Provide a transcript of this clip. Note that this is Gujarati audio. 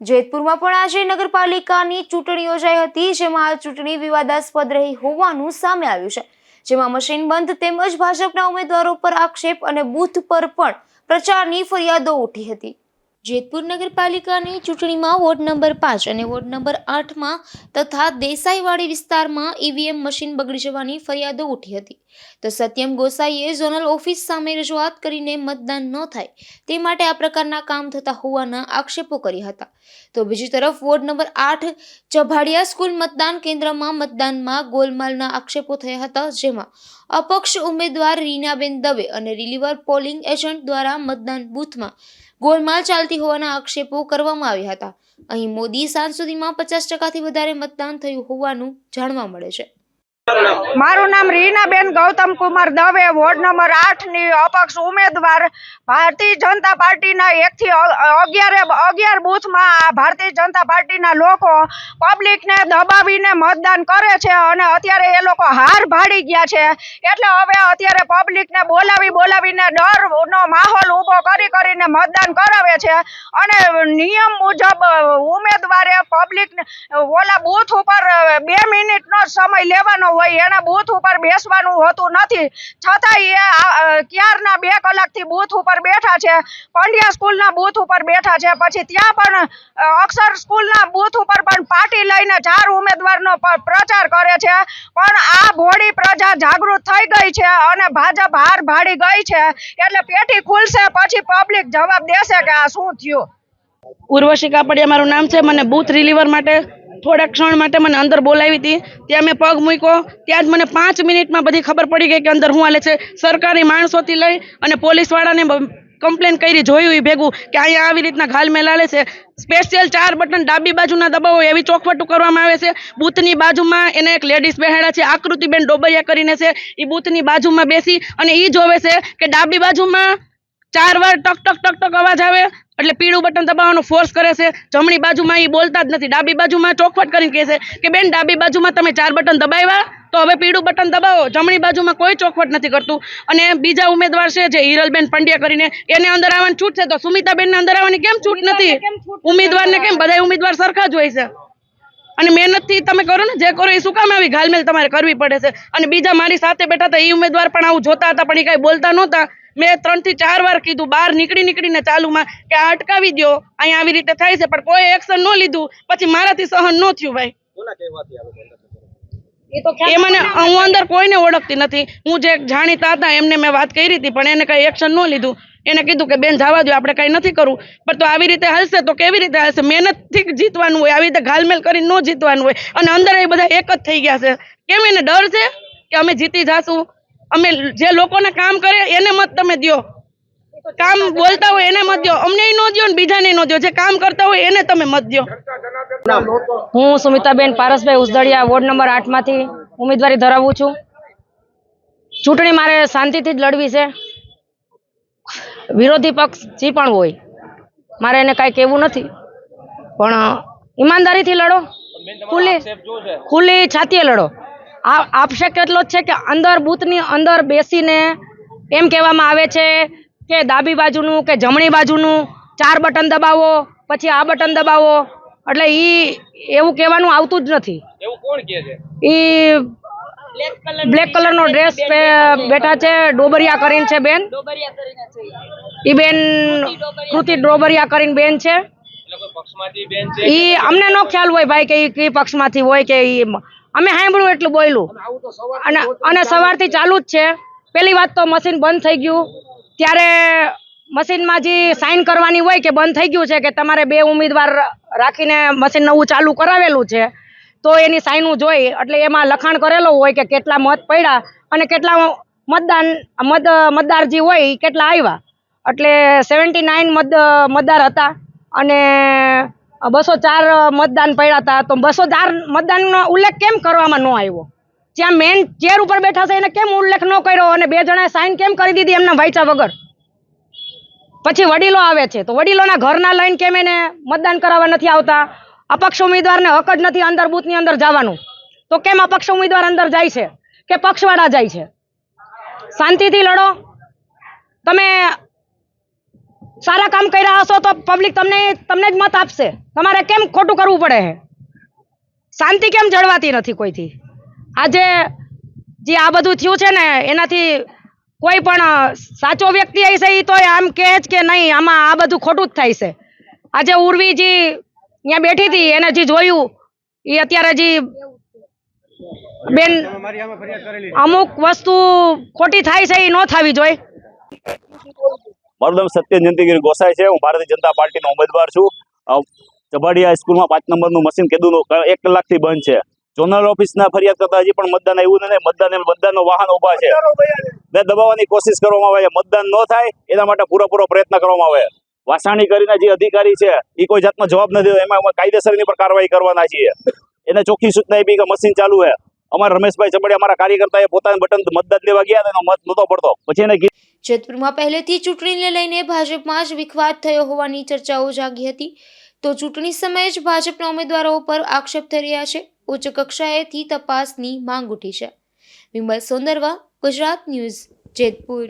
જેતપુરમાં પણ આજે નગરપાલિકાની ચૂંટણી યોજાઈ હતી, જેમાં આ ચૂંટણી વિવાદાસ્પદ રહી હોવાનું સામે આવ્યું છે. જેમાં મશીન બંધ તેમજ ભાજપના ઉમેદવારો પર આક્ષેપ અને બૂથ પર પણ પ્રચારની ફરિયાદો ઉઠી હતી. જેતપુર નગરપાલિકાની ચૂંટણીમાં વોર્ડ નંબર પાંચ અને વોર્ડ નંબર આઠમાં તથા દેસાઈવાડી વિસ્તારમાં ઈવીએમ મશીન બગડી જવાની ફરિયાદો ઉઠી હતી. તો સત્યમ ગોસાઈએ ઝોનલ ઓફિસ સામે રજૂઆત કરીને મતદાન ન થાય તે માટે આ પ્રકારના કામ થતા હોવાના આક્ષેપો કર્યા હતા. તો બીજી તરફ વોર્ડ નંબર આઠ ચભાડિયા સ્કૂલ મતદાન કેન્દ્રમાં મતદાનમાં ગોલમાલના આક્ષેપો થયા હતા, જેમાં અપક્ષ ઉમેદવાર રીનાબેન દવે અને રિલીવર પોલિંગ એજન્ટ દ્વારા મતદાન બૂથમાં ગોલમાલ ચાલતી હોવાના આક્ષેપો કરવામાં આવ્યા હતા. અહીં મોદી સાંજ સુધીમાં પચાસ ટકાથી વધારે મતદાન થયું હોવાનું જાણવા મળે છે. મારું નામ રીનાબેન ગૌતમ કુમાર દવે, વોર્ડ નંબર આઠની અપક્ષ ઉમેદવાર ભારતીય જનતા પાર્ટીના એક થી અગિયારે, અગિયાર બૂથમાં ભારતીય જનતા પાર્ટીના લોકો પબ્લિકને દબાવીને મતદાન કરે છે અને અત્યારે એ લોકો હાર ભાડી ગયા છે. એટલે હવે અત્યારે પબ્લિકને બોલાવી, બોલાવીને ડરનો માહોલ ઊભો કરી, કરીને મતદાન કરાવે છે. અને નિયમ મુજબ ઉમેદવારે પબ્લિક ઓલા બૂથ ઉપર બે મિનિટનો નો સમય લેવાનો હોય, એના બૂથ ઉપર બેસવાનું હોતું નથી. છતાં એ ક્યારના બે કલાકથી બૂથ ઉપર બેઠા છે, પંડ્યા સ્કૂલના બૂથ ઉપર બેઠા છે, પછી ત્યાં પણ અક્ષર સ્કૂલના બૂથ ઉપર પણ પાર્ટી લઈને ચાર ઉમેદવારનો પ્રચાર કરે છે. પણ આ ભોળી પ્રજા જાગૃત થઈ ગઈ છે અને ભાજપ હાર ભાડી ગઈ છે. એટલે પેટી ખુલશે, પછી પબ્લિક જવાબ દેશે કે આ શું થયું? ઉર્વશી કાપડિયા મારું નામ છે, મને બૂથ રિલીવર માટે થોડા ક્ષણ માટે મને અંદર બોલાવી હતી. ત્યાં મેં પગ મૂક્યો. ત્યાં જ મને પાંચ મિનિટમાં બધી ખબર પડી ગઈ કે અંદર હું હાલે છે. સરકારી માણસોથી લઈ અને પોલીસવાળાને કમ્પ્લેન કરી જોયું એ ભેગું કે અહીંયા આવી રીતના ઘાલમેલ હાલે છે. સ્પેશિયલ ચાર બટન ડાબી બાજુના દબાવો એવી ચોખવટું કરવામાં આવે છે. બૂથની બાજુમાં એને એક લેડીઝ બેહાડા છે. આકૃતિબેન ડોબરિયા કરીને છે. એ બૂથની બાજુમાં બેસી અને એ જોવે છે કે ડાબી બાજુમાં ચાર વાર ટક ટક ટક ટક અવાજ આવે. એટલે પીળું બટન દબાવવાનો ફોર્સ કરે છે. જમણી બાજુમાં એ બોલતા જ નથી. ડાબી બાજુમાં ચોખવટ કરીને કહે છે કે બેન ડાબી બાજુમાં તમે ચાર બટન દબાવ્યા તો હવે પીળું બટન દબાવો. જમણી બાજુમાં કોઈ ચોખવટ નથી કરતું. અને બીજા ઉમેદવાર છે જે હિરલબેન પંડ્યા કરીને એને અંદર આવવાની છૂટ છે તો સુમિતાબેનને અંદર આવવાની કેમ છૂટ નથી? ઉમેદવારને કેમ? બધા ઉમેદવાર સરખા જ હોય છે. અને મહેનતથી તમે કરો ને જે કરો એ શું કામ આવી? ઘાલમેલ તમારે કરવી પડે છે. અને બીજા મારી સાથે બેઠા હતા એ ઉમેદવાર પણ આવું જોતા હતા પણ એ કાંઈ બોલતા નહોતા. મેં ત્રણથી ચાર વાર કીધું બહાર નીકળી નીકળીને ચાલુમાં કે આ અટકાવી દો અહીંયા આવી રીતે થાય છે પણ કોઈ એક્શન ન લીધું. પછી મારાથી સહન ન થયું ભાઈ. એ મને હું અંદર કોઈને ઓળખતી નથી. હું જે જાણીતા હતા એમને મેં વાત કરી હતી પણ એને કઈ એક્શન ન લીધું. એને કીધું કે બેન જવા દો આપણે કઈ નથી કરવું પણ તો આવી રીતે હાલશે તો કેવી રીતે હાલશે? મહેનતથી જીતવાનું હોય આવી રીતે ઘાલમેલ કરીને ન જીતવાનું હોય. અને અંદર એ બધા એક જ થઈ ગયા છે. કેમ એને ડર છે? કે અમે જીતી જાશું? અમે જે લોકોને કામ કરે એને મત તમે દ્યો. કામ બોલતા હોય એને મત દ્યો. અમને ન દ્યો ને બીજાને ન દ્યો. જે કામ કરતા હોય એને તમે મત દ્યો. હું સુમિતાબેન પારસભાઈ ઉસદડિયા વોર્ડ નંબર આઠમાંથી ઉમેદવારી ધરાવું છું. ચૂંટણી મારે શાંતિથી જ લડવી છે. વિરોધી પક્ષ જે પણ હોય, મારે એને કાંઈ કહેવું નથી. પણ ઈમાનદારીથી લડો. ખુલ્લી ખુલ્લી છાતીએ લડો. આ આક્ષેપ એટલો જ છે કે અંદર બૂથની અંદર બેસીને એમ કહેવામાં આવે છે કે ડાબી બાજુનું કે જમણી બાજુનું ચાર બટન દબાવો પછી આ બટન દબાવો. એટલે ઈ એવું કહેવાનું આવતું જ નથી. એવું કોણ કે છે? ઈ બ્લેક કલરનો ડ્રેસ બેઠા છે ડોબરિયા કરીને છે બેન. ઈ. બેન કૃતિ ડોબરિયા કરીને બેન છે. એટલે કોઈ પક્ષમાંથી બેન છે ઈ અમને નો ખ્યાલ હોય ભાઈ કે એ કઈ પક્ષમાંથી હોય કે ઈ અમે સાંભળ્યું એટલું બોલ્યું. અને અને સવારથી ચાલુ જ છે. પેલી વાત તો મશીન બંધ થઈ ગયું. ત્યારે મશીનમાં જે સાઇન કરવાની હોય કે બંધ થઈ ગયું છે કે તમારે બે ઉમેદવાર રાખીને મશીન નવું ચાલુ કરાવેલું છે તો એની સાઇનું જોઈ. એટલે એમાં લખાણ કરેલું હોય કે કેટલા મત પડ્યા અને કેટલા મતદાન મત મતદાર જે હોય કેટલા આવ્યા. એટલે સેવન્ટી નાઇન મત મતદાર હતા અને બસો ચાર મતદાન પડ્યા હતા તો બસો ચાર મતદાનનો ઉલ્લેખ કેમ કરવામાં ન આવ્યો? જ્યાં મેન ચેર ઉપર બેઠા છે, એને કેમ ઉલ્લેખ ન કર્યો અને બે જણાએ સાઇન કેમ કરી દીધી એમના વાંચા વગર? પછી વડીલો આવે છે, તો વડીલોના ઘરના લઈને કેમ એને મતદાન કરાવવા નથી આવતા? અપક્ષ ઉમેદવારને હક જ નથી અંદર બૂથની અંદર જવાનું. તો કેમ અપક્ષ ઉમેદવાર અંદર જાય છે? કે પક્ષવાળા જાય છે? શાંતિથી લડો. તમે સારા કામ કર્યા હશો તો પબ્લિક તમને તમને જ મત આપશે. તમારે કેમ ખોટું કરવું પડે છે? શાંતિ કેમ જળવાતી નથી કોઈથી? આજે જે આ બધું થયું છે ને એનાથી કોઈ પણ સાચો વ્યક્તિ હશે એ તો આમ કહે જ કે નહીં આમાં આ બધું ખોટું જ થાય છે. આજે ઉર્વીજી ત્યાં બેઠી હતી એને જે જોયું એ અત્યારે જે બેન અમુક વસ્તુ ખોટી થાય છે એ ન થવી જોઈએ. મારું નામ સત્ય જયંતિગીરી ગોસાઈ છે. હું ભારતીય જનતા પાર્ટીનો ઉમેદવાર છું. ચબાડિયા સ્કૂલમાં પાંચ નંબરનું મશીન કીધું એક કલાકથી બંધ છે. ઝોનલ ઓફિસના ફરિયાદ કરતા હજી પણ મતદાન આવ્યું નથી મતદાન મતદાનનો વાહન ઊભા છે. ને દબાવવાની કોશિશ કરવામાં આવે છે. મતદાન ન થાય એના માટે પૂરેપૂરો પ્રયત્ન કરવામાં આવે. વાસાણી કરીને જે અધિકારી છે એ કોઈ જાતનો જવાબ નથી એમાં કાયદેસર કાયદેસરની પર કાર્યવાહી કરવાના છીએ. એને ચોખ્ખી સૂચના આપી કે મશીન ચાલુ છે. અમારા રમેશભાઈ ચબડિયા અમારા કાર્યકર્તાએ પોતાના બટન મતદાન લેવા ગયા એનો મત નહોતો પડતો. પછી એને જેતપુરમાં પહેલેથી ચૂંટણીને લઈને ભાજપમાં જ વિખવાદ થયો હોવાની ચર્ચાઓ જાગી હતી. તો ચૂંટણી સમયે જ ભાજપના ઉમેદવારો પર આક્ષેપ થઈ રહ્યા છે. ઉચ્ચ કક્ષાએથી તપાસની માંગ ઉઠી છે. વિમલ સોંદરવા ગુજરાત ન્યૂઝ, જેતપુર.